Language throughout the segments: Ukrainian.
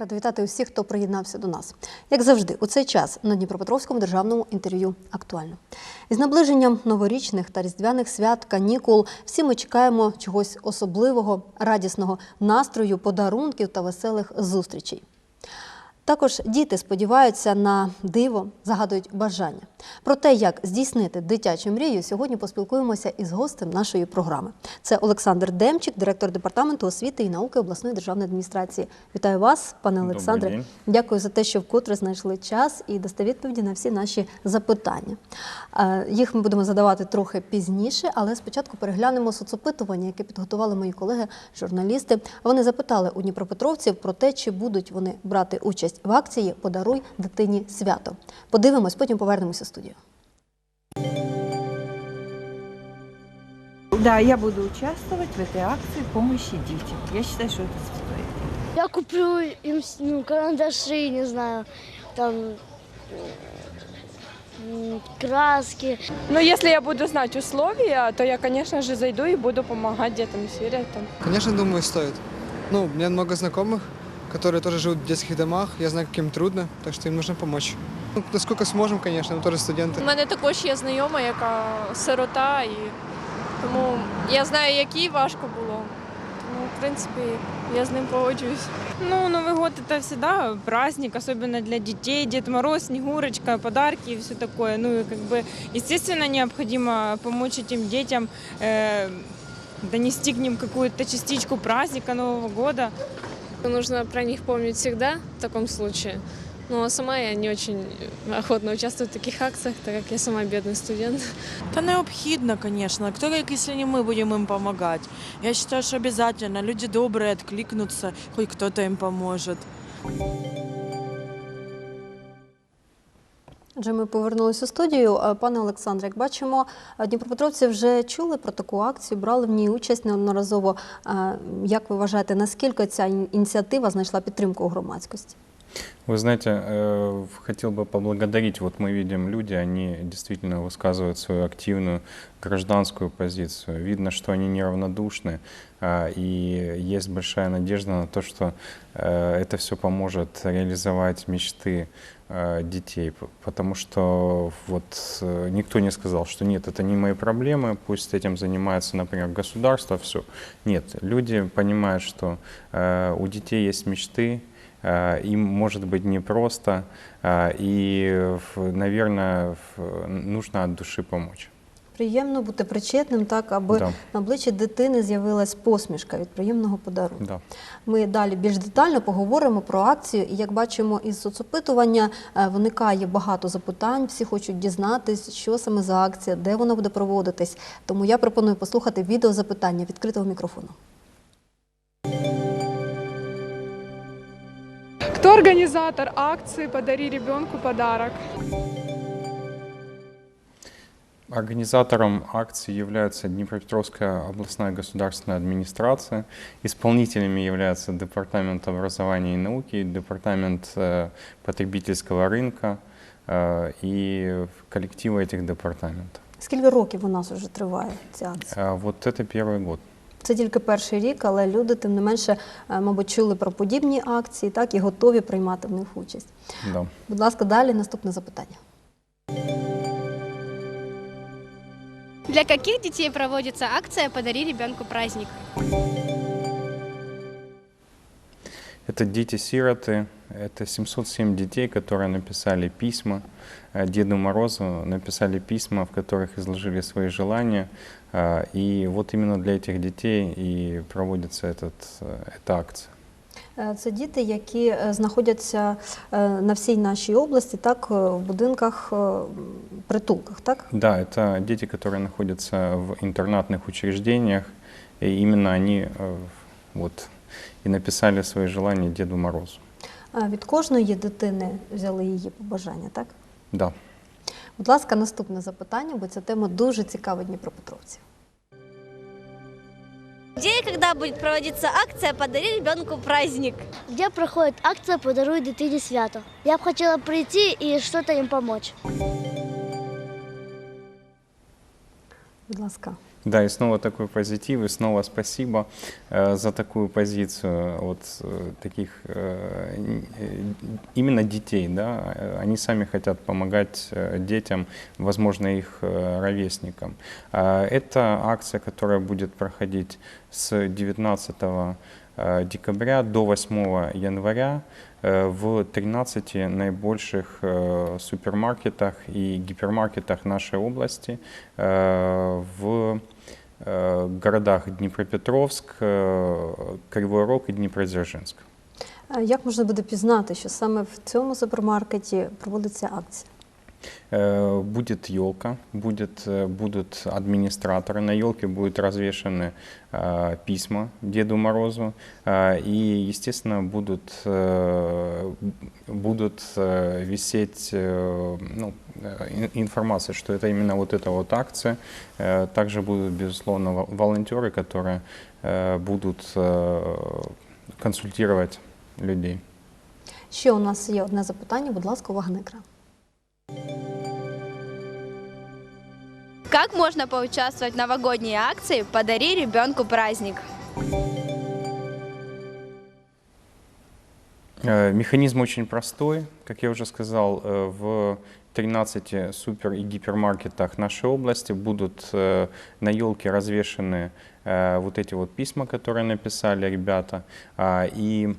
Рада вітати усіх, хто приєднався до нас. Як завжди, у цей час на Дніпропетровському державному інтерв'ю актуально. Із наближенням новорічних та різдвяних свят, канікул, всі ми чекаємо чогось особливого, радісного настрою, подарунків та веселих зустрічей. Також діти сподіваються на диво, загадують бажання. Про те, як здійснити дитячу мрію, сьогодні поспілкуємося із гостем нашої програми. Це Олександр Демчик, директор департаменту освіти і науки обласної державної адміністрації. Вітаю вас, пане Олександре. Дякую за те, що вкотре знайшли час і дасте відповіді на всі наші запитання. Е, Їх ми будемо задавати трохи пізніше, але спочатку переглянемо соцопитування, яке підготували мої колеги, журналісти. Вони запитали у Дніпропетровців про те, чи будуть вони брати участь в акції Подаруй дитині свято. Подивимось, потім повернемося в студію. Да, я буду участвовать в этой акции помощи детям. Я считаю, что это стоит. Я куплю им с- ну, карандаши, не знаю, там м, краски. Но если я буду знать условия, то я, конечно же, зайду и буду помогать детям и сиротам. Конечно, думаю, стоит. Ну, у меня много знакомых, которые тоже живут в детских домах. Я знаю, как им трудно, так что им нужно помочь. Ну, насколько сможем, конечно, мы тоже студенты. У мене також є знайома, яка сирота, і тому я знаю, якій важко було. Тому, в принципі, я з ним погоджуюсь. Ну, Новый год это всегда праздник, особенно для детей. Дед Мороз, Снегурочка, подарки и все такое. Ну и как бы, естественно, необходимо помочь этим детям э, донести к ним какую-то частичку праздника Нового года. Нужно про них помнить всегда в таком случае. Ну, а сама я не очень охотно участвую в таких акциях, так как я сама бедный студент. Та необхідно, звісно. Хто, якщо не ми будемо їм допомагати? Я вважаю, що обов'язково. Люди добрі, відкликнуться, хоч хтось їм поможе. Отже, ми повернулися у студію. Е, Пане Олександре, як бачимо, е, Дніпропетровці вже чули про таку акцію, брали в ній участь неодноразово. Е, Як ви вважаєте, наскільки ця ін- ініціатива знайшла підтримку у громадськості? Вы знаете, э, хотел бы поблагодарить. Вот мы видим, люди, они действительно высказывают свою активную гражданскую позицию. Видно, что они неравнодушны, а, И есть большая надежда на то, что э, это все поможет реализовать мечты э, детей. Потому что вот э, никто не сказал, что нет, это не мои проблемы, пусть этим занимается, например, государство, все. Нет, люди понимают, что у детей есть мечты, им может быть непросто, и, наверное, нужно от души помочь. Приємно бути причетним, так аби Да. на обличчі дитини з'явилась посмішка від приємного подарунку. Да. Ми далі більш детально поговоримо про акцію. І як бачимо із соцопитування, е, виникає багато запитань. Всі хочуть дізнатись, що саме за акція, де вона буде проводитись. Тому я пропоную послухати відеозапитання відкритого мікрофону. Кто организатор акции «Подари ребенку подарок»? Организатором акции является Днепропетровская областная государственная администрация. Исполнителями являются Департамент образования и науки, Департамент э, потребительского рынка э, и коллективы этих департаментов. Скільки років у нас вже триває ця акція? А Вот это первый год. Це тільки перший рік, але люди, тим не менше, е, мабуть, чули про подібні акції, так і готові приймати в них участь. Да. Будь ласка, далі наступне запитання. Для каких детей проводится акция «Подари ребенку праздник»? Это дети-сироты, это 707 детей, которые написали письма э, Деду Морозу, написали письма, в которых изложили свои желания. А, И вот именно для этих детей и проводится этот, э, эта акция. Е, Це діти, які е, знаходяться е, на всій нашій області, так е, в будинках, е, притулках, так? Да, это дети, которые находятся в интернатных учреждениях, и именно они э, вот, и написали свои желания Деду Морозу. Е, Від кожної дитини взяли її побажання, так? Да. Будь ласка, наступне запитання, бо ця тема дуже цікава дніпропетровців. Где и когда будет проводиться акция «Подари ребенку праздник»? Где проходит акция «Подаруй дитині свято»? Я бы хотела прийти и что-то им помочь. Будь ласка. Да, и снова такой позитив, и снова спасибо э, за такую позицию вот э, таких э, н- э, именно детей, да, э, они сами хотят помогать э, детям, возможно, их э, ровесникам. А Это акция, которая будет проходить с 19 э, декабря до 8 января э, в 13 наибольших э, супермаркетах и гипермаркетах нашей области э, в э, городах Дніпропетровськ, е, Кривой Рог і Дніпродзержинськ. Е, Як можна буде пізнати, що саме в цьому супермаркеті проводиться акція? Э, Будет елка, будет, э, будут администраторы. На елке будут развешаны э, письма Деду Морозу. э, И, естественно, будут, э, будут э, висеть э, ну, э, ин- информация, что это именно вот эта вот акция. Э, Также будут, безусловно, во- волонтеры, которые э, будут э, консультировать людей. Ще у нас є одне запитання, будь ласка, увага на екран. Как можно поучаствовать в новогодней акции «Подари ребенку праздник»? Э, Механизм очень простой. Как я уже сказал, э, в 13 супер и гипермаркетах нашей области будут э, на елке развешаны э, вот эти вот письма, которые написали ребята. А, И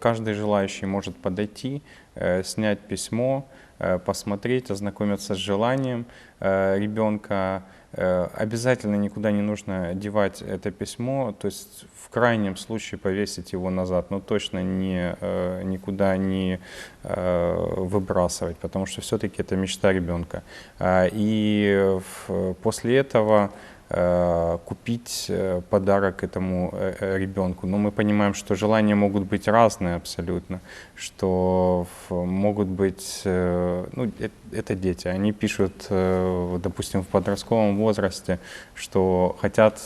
каждый желающий может подойти, э, снять письмо, э, посмотреть, ознакомиться с желанием э, ребенка. Э, Обязательно никуда не нужно девать это письмо, то есть в крайнем случае повесить его назад, но точно не, э, никуда не э, выбрасывать, потому что все-таки это мечта ребенка. И после этого э, купить э, подарок этому э, э, ребенку. Но мы понимаем, что желания могут быть разные абсолютно, что в- могут быть, э, ну, э- это дети, они пишут, э, допустим, в подростковом возрасте, что хотят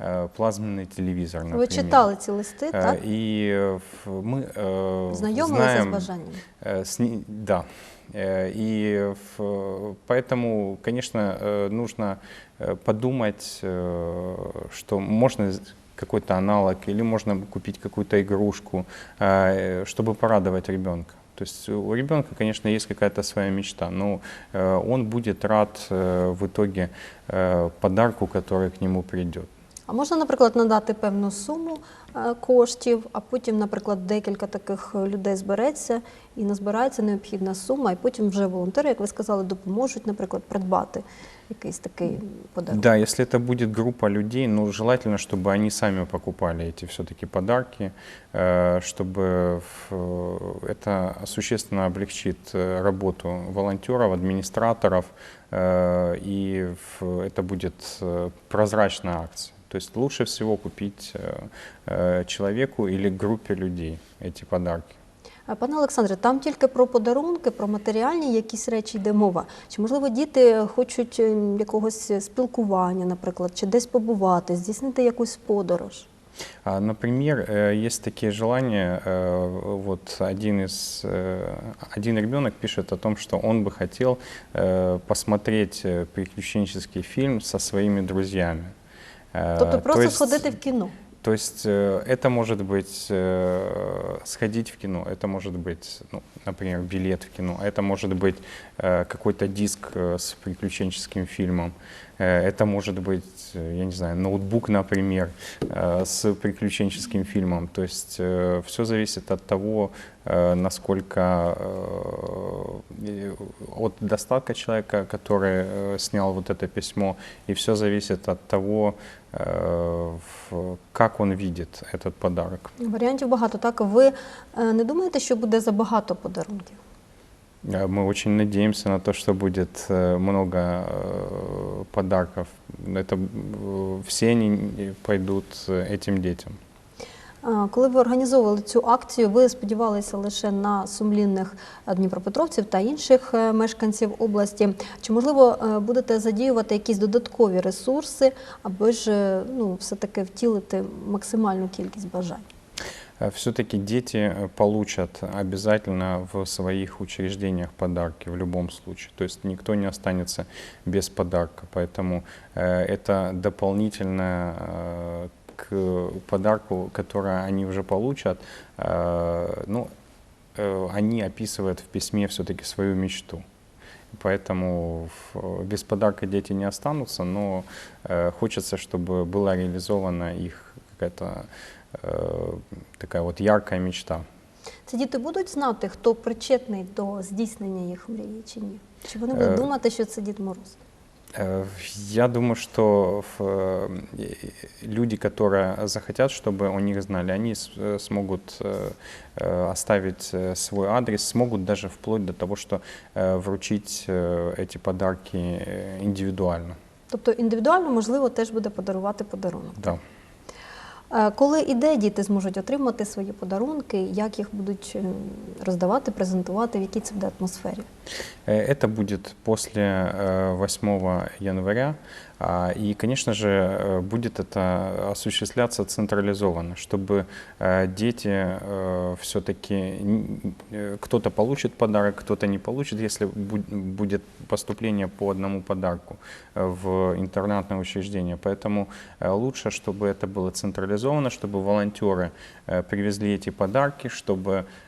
э, плазменный телевизор, Ви например. читали ці листи, Э, так? И э, в- мы э, Знайомилися з знаем, бажанням? Э, с ней- да. Э, И в- поэтому, конечно, э, нужно э, подумать, э, что можно с- какой-то аналог или можно купить какую-то игрушку, э, чтобы порадовать ребенка. То есть у ребенка, конечно, есть какая-то своя мечта, но э, он будет рад э, в итоге э, подарку, который к нему придет. А можна, наприклад, надати певну суму е, коштів, а потім, наприклад, декілька таких е, людей збереться і назбирається необхідна сума, і потім вже волонтери, як ви сказали, допоможуть, наприклад, придбати якийсь такий подарунок. Да, если это будет группа людей, ну, желательно, чтобы они сами покупали эти все-таки подарки, э, чтобы в- это существенно облегчит э, работу волонтеров, администраторов, э, и в- это будет э, прозрачная акция. То есть лучше всего купить э, э, человеку или группе людей эти подарки. А, Пане Олександре, там тільки про подарунки, про матеріальні якісь речі йде мова. Чи можливо діти хочуть е, якогось спілкування, наприклад, чи десь побувати, здійснити якусь подорож? А, Например, э, есть такие желания. э, Вот один из э, один ребенок пишет о том, что он бы хотел э, посмотреть э, приключенческий фильм со своими друзьями. Э, Тобто то просто есть- сходити в кіно. то есть э, это может быть э, сходить в кино, это может быть, ну, например, билет в кино, это может быть какой-то диск с приключенческим фильмом, это может быть, я не знаю, ноутбук, например, с приключенческим фильмом. То есть все зависит от того, насколько от достатка человека, который снял вот это письмо, и все зависит от того, э, в- как он видит этот подарок. Варіантів багато. Так ви е, не думаєте, що буде забагато подарунків? Э, Мы очень надеемся на то, что будет э, много э, подарков. Это э, все они пойдут э, этим детям. А, Коли ви організовували цю акцію, ви сподівалися лише на сумлінних е, дніпропетровців та інших е, мешканців області. Чи можливо е, будете задіювати якісь додаткові ресурси, аби ж е, ну, все-таки втілити максимальну кількість бажань? Все-таки дети э, получат обязательно в своих учреждениях подарки в любом случае. То есть никто не останется без подарка. Поэтому э, это дополнительно э, к подарку, который они уже получат. э, Ну, э, они описывают в письме все-таки свою мечту. Поэтому в- без подарка дети не останутся, но э, хочется, чтобы была реализована их какая-то э, такая вот яркая мечта. Ці діти будуть знати, хто причетний до здійснення їх мрії чи ні? Чи вони будуть Е, думати, що це Дід Мороз? Э, Я думаю, что в, э, люди, которые захотят, чтобы о них знали, они с- э, смогут э, э, оставить э, свой адрес, смогут даже вплоть до того, что э, вручить э, эти подарки э, индивидуально. Тобто індивідуально, можливо, теж буде подарувати подарунок. Да. Е, Коли і де діти зможуть отримати свої подарунки, як їх будуть е, роздавати, презентувати, в якій це буде атмосфері? Э, Это будет после э, 8 января. А, И, конечно же, э, будет это осуществляться централизованно, чтобы э, дети все-таки кто-то получит подарок, кто-то не получит, если бу- будет поступление по одному подарку э, в интернатное учреждение. Поэтому э, лучше, чтобы это было централизовано, чтобы волонтеры э, привезли эти подарки, чтобы э,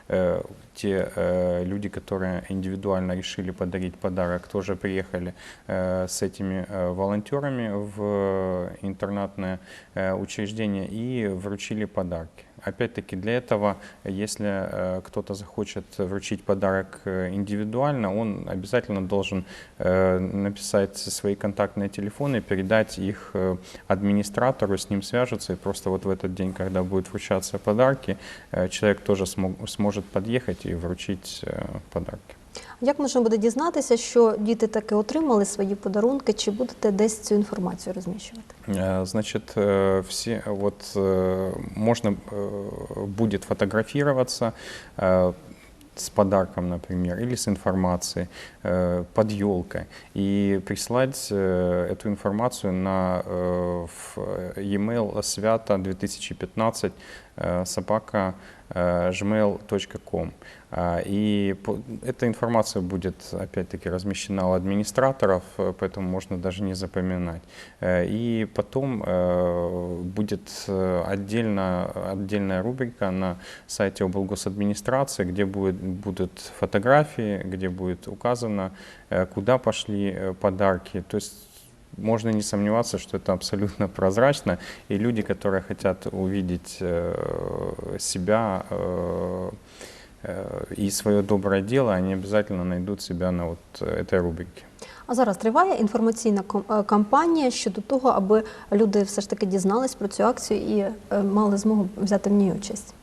те э, люди, которые индивидуально решили подарить подарок, тоже приехали э, с этими э, волонтерами в интернатное э, учреждение и вручили подарки. Опять-таки для этого, если э, кто-то захочет вручить подарок э, индивидуально, он обязательно должен э, написать свои контактные телефоны, передать их администратору, с ним свяжутся, и просто вот в этот день, когда будут вручаться подарки, человек тоже смог- сможет подъехать и вручить подарки. Як можна буде дізнатися, що діти таки отримали свої подарунки, чи будете десь цю інформацію розміщувати? Э, Значит, э, все вот э, можно э, будет фотографироваться э, с подарком, например, или с информацией э, под елкой и прислать э, эту информацию на э, в e-mail свято 2015 э, собака э, gmail.com. А, И эта информация будет, опять-таки, размещена у администраторов, э, поэтому можно даже не запоминать. Э, И потом э, будет э, отдельно, отдельная рубрика на сайте облгосадминистрации, где будет, будут фотографии, где будет указано, э, куда пошли э, подарки. То есть можно не сомневаться, что это абсолютно прозрачно, и люди, которые хотят увидеть э, себя э, э, и свое доброе дело, они обязательно найдут себя на вот этой рубрике. А зараз триває інформаційна ком- е, кампанія щодо того, аби люди все ж таки дізнались про цю акцію і е, мали змогу взяти в ній участь.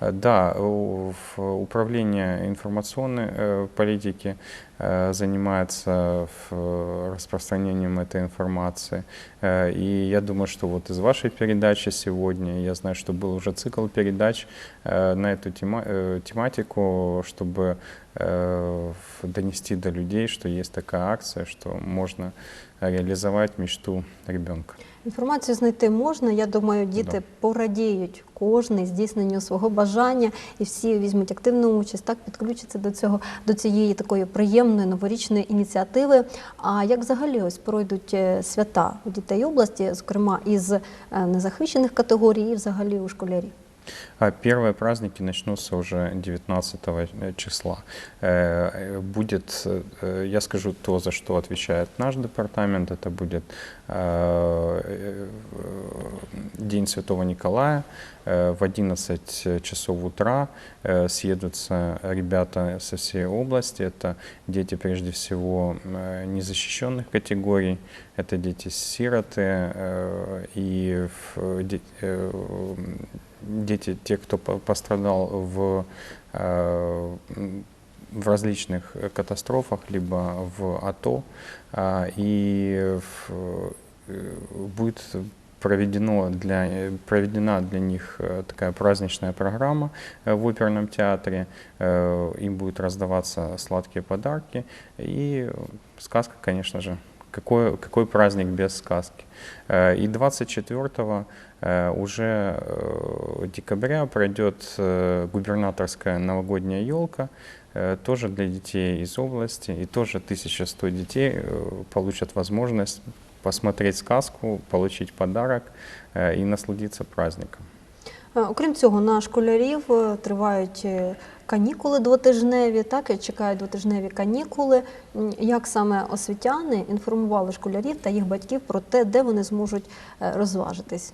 Э, Да, у- в- управление информационной э, политики э, занимается в- э, распространением этой информации. Э, И я думаю, что вот из вашей передачи сегодня, я знаю, что был уже цикл передач э, на эту тема- э, тематику, чтобы э, в- донести до людей, что есть такая акция, что можно реализовать мечту ребенка. Інформацію знайти можна. Я думаю, діти Да. порадіють кожний здійсненню свого бажання, і всі візьмуть активну участь, так підключаться до цього до цієї такої приємної новорічної ініціативи. А як взагалі ось пройдуть е, свята у дітей області, зокрема із е, незахищених категорій, і взагалі у школярів? А Первые праздники начнутся уже 19 числа. Э, э, Будет, э, я скажу то, за что отвечает наш департамент, это будет э, э, День Святого Николая. Э, В 11 часов утра э, съедутся ребята со всей области. Это дети, прежде всего, э, незащищенных категорий, это дети-сироты и дети, те, кто по- пострадал в, в различных катастрофах, либо в АТО, а, и будет проведено для, проведена для них э, такая праздничная программа э, в оперном театре. Э, Им будут раздаваться сладкие подарки. И сказка, конечно же, какой, какой праздник без сказки. И 24 э, уже декабря пройдет губернаторская новогодняя елка, тоже для детей из области, и тоже 1100 детей получат возможность посмотреть сказку, получить подарок э, и насладиться праздником. Е, Окрім цього, на школярів е, тривають е, канікули двотижневі, так і чекають двотижневі канікули. М, Як саме освітяни інформували школярів та їх батьків про те, де вони зможуть е, розважитись?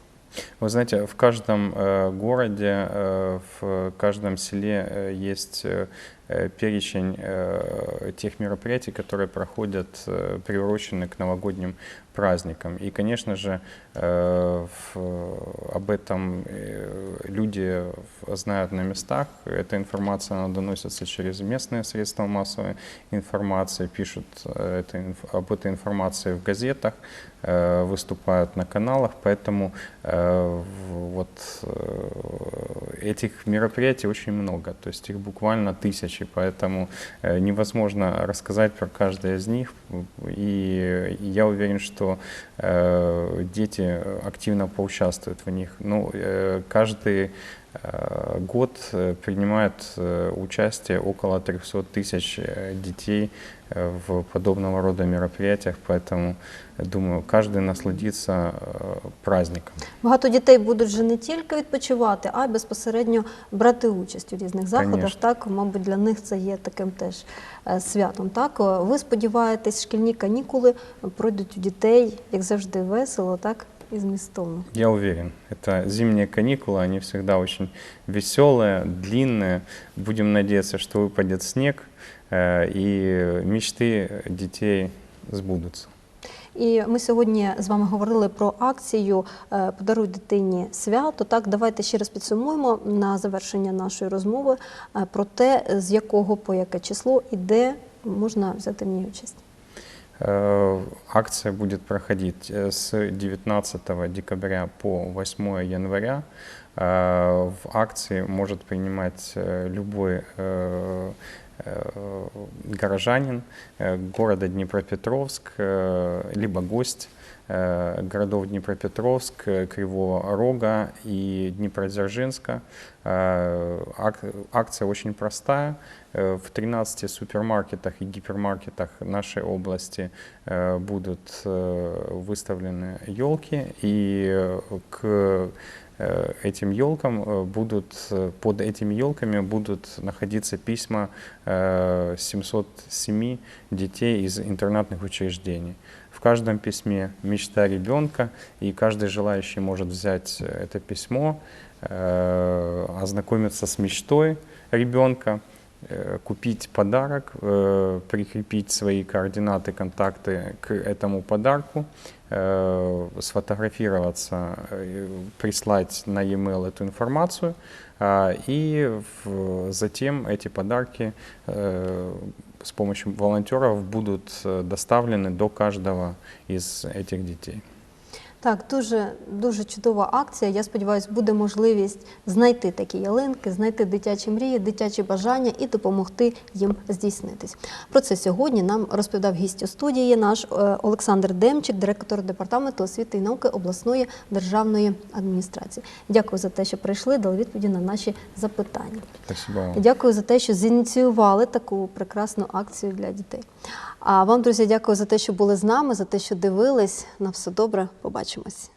Вы знаете, в каждом э, городе, э, в каждом селе э, есть э, э, перечень э, тех мероприятий, которые проходят, э, приурочены к новогодним праздникам. И, конечно же, э, об этом э, люди знают на местах. Эта информация она доносится через местные средства массовой информации, пишут э, это, об этой информации в газетах, э, выступают на каналах, поэтому э, вот э, этих мероприятий очень много, то есть их буквально тысячи, поэтому э, невозможно рассказать про каждое из них, и я уверен, что э, дети активно поучаствуют в них. Ну, э, каждый э, год э, принимает э, участие около 300 тысяч э, детей э, в подобного рода мероприятиях, поэтому, я думаю, каждый насладится э, праздником. Багато дітей будуть вже не тільки відпочивати, а й безпосередньо брати участь у різних заходах. Конечно. Так, мабуть, для них це є таким теж е, святом. Так, Е, ви сподіваєтесь, шкільні канікули пройдуть у дітей, як завжди, весело, так і змістовно. Я уверен, это зимние каникулы, они всегда очень веселые, длинные. Будем надеяться, что выпадет снег, э, и мечты детей сбудутся. І ми сьогодні з вами говорили про акцію е, Подаруй дитині свято. Так, давайте ще раз підсумуємо на завершення нашої розмови е, про те, з якого по яке число і де можна взяти в ній участь. Э, Акция будет проходить э, с 19 декабря по 8 января. Э, В акции может принимать э, любой э, э, горожанин э, города Днепропетровск, э, либо гость э, городов Днепропетровск, э, Кривого Рога и Днепродзержинска. Э, ак- Акция очень простая. Э, В 13 супермаркетах и гипермаркетах нашей области э, будут э, выставлены елки, и э, к э, этим елкам э, будут, э, под этими елками будут находиться письма э, 707 детей из интернатных учреждений. В каждом письме мечта ребенка, и каждый желающий может взять э, это письмо, э, ознакомиться с мечтой ребенка, э, купить подарок, э, прикрепить свои координаты, контакты к этому подарку, э, сфотографироваться, э, прислать на e-mail эту информацию, а, и в- затем эти подарки э, с помощью волонтеров будут э, доставлены до каждого из этих детей. Так, дуже дуже чудова акція. Я сподіваюся, буде можливість знайти такі ялинки, знайти дитячі мрії, дитячі бажання і допомогти їм здійснитись. Про це сьогодні нам розповідав гість у студії наш е, Олександр Демчик, директор департаменту освіти і науки обласної державної адміністрації. Дякую за те, що прийшли, дали відповіді на наші запитання. Спасибо Дякую за те, що зініціювали таку прекрасну акцію для дітей. А вам, друзі, дякую за те, що були з нами, за те, що дивились. На все добре. ótimas.